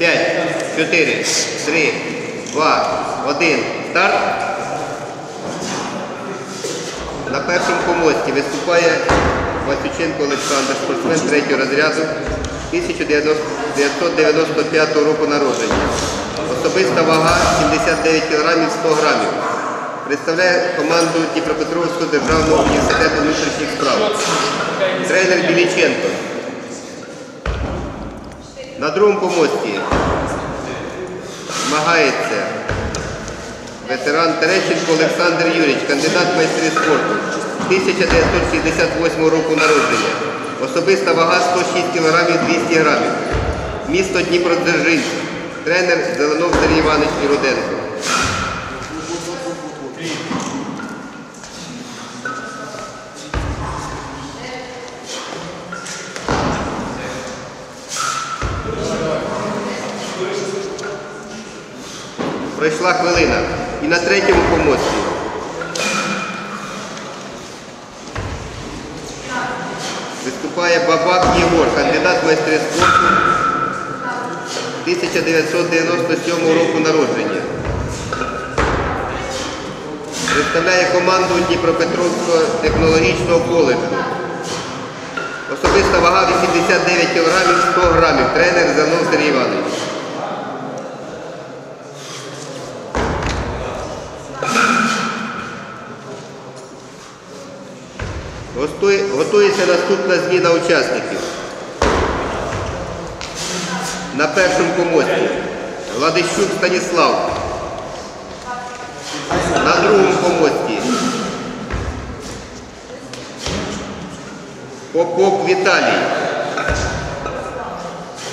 5, 4, 3, 2, 1. Старт. На першому помості виступає Васюченко Олександр, спортсмен третього розряду 1995 року народження. Особиста вага 79 кг 100 грамів. Представляє команду Дніпропетровського державного університету внутрішніх справ. Тренер Біліченко. На другому помості змагається ветеран Терещенко Олександр Юрійович, кандидат в майстри спорту, 1968 року народження. Особиста вага 106 кг 200 грамів. Місто Дніпродзержинськ. Тренер Зеленов Сергій Іванович Руденко. Пройшла хвилина. І на третьому помості. Виступає Бабак Єгор, кандидат в майстри спорту 1997 року народження. Представляє команду Дніпропетровського технологічного коледжу. Особиста вага 89 кг 100 грамів. Тренер Занов Сергій Іванович. Готується наступна зміна учасників. На першому помості Владищук Станіслав. На другому помості Попов Віталій.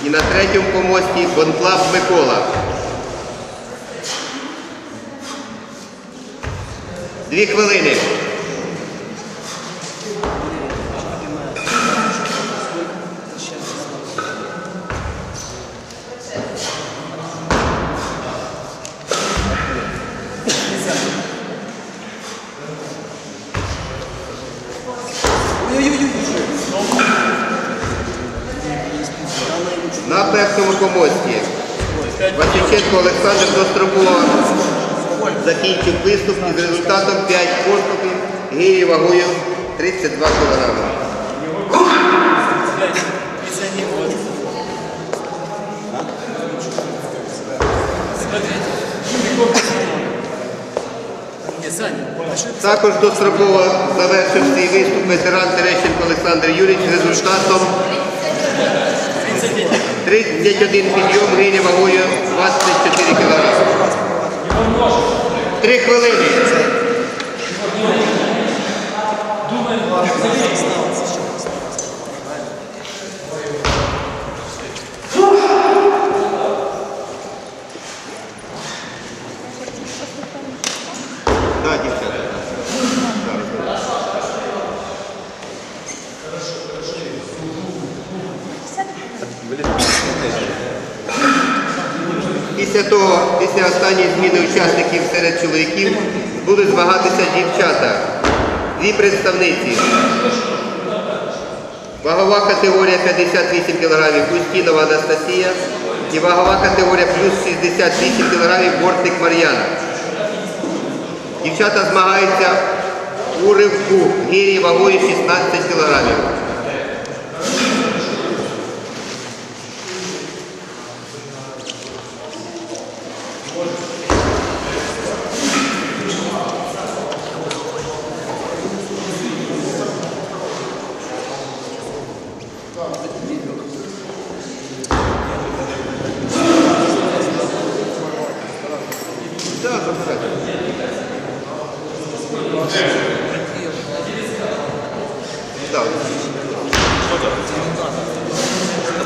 І на третьому помості Бонклав Микола. Дві хвилини. На першому помості Васильченко Олександр достроково закінчив виступ із результатом 5 поступів гирі вагою 32 кг. Також достроково завершив свій виступ ветеран Терещенко Олександр Юрійович результатом 31 підйом гриня вагою 24 кг. Три хвилини. Після того, після останньої зміни учасників серед чоловіків будуть змагатися дівчата. Дві представниці. Вагова категорія 58 кг Устінова Анастасія і вагова категорія плюс 68 кг Бортник Мар'яна. Дівчата змагаються у ривку гірі вагою 16 кг.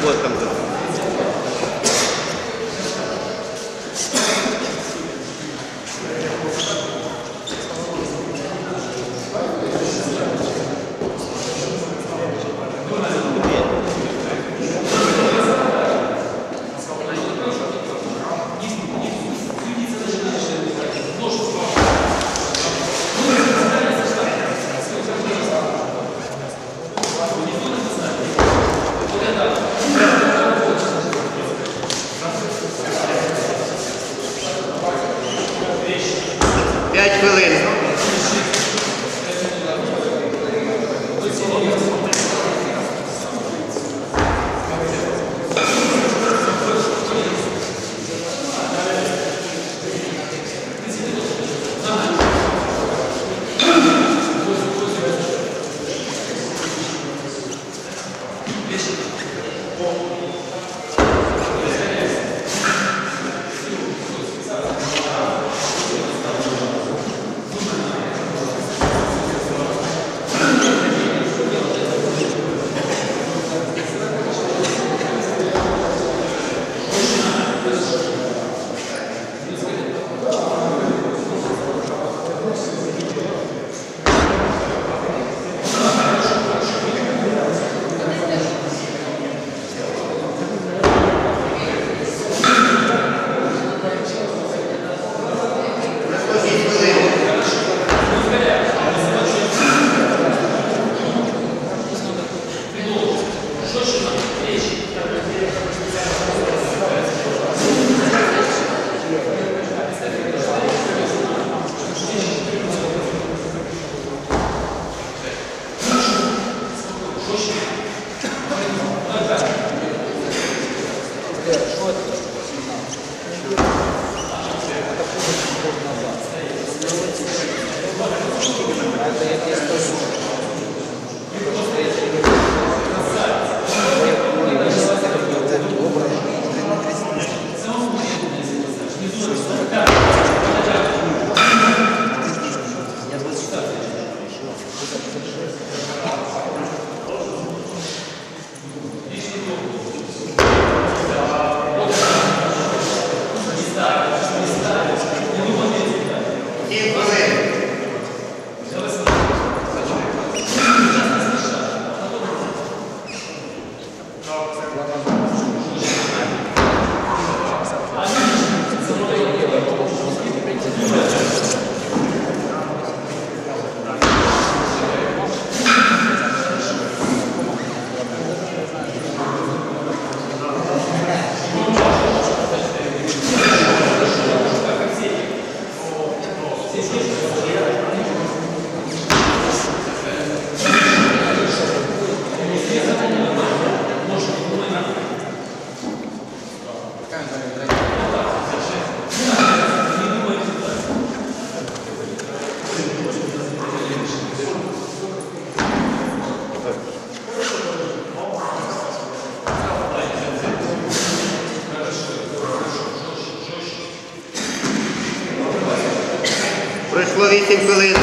работ там Словіть їм хвилину.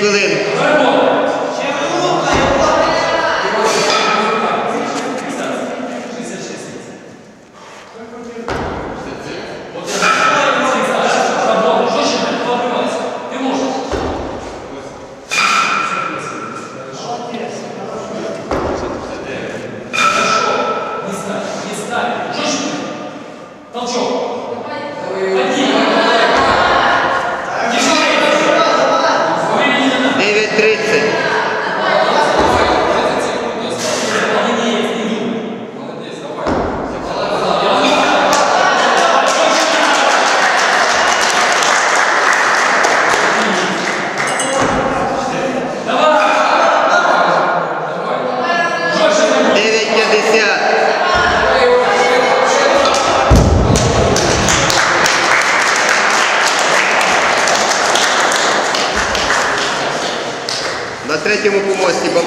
9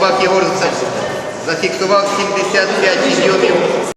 Бабак Єгор зафіксував 75 підйомів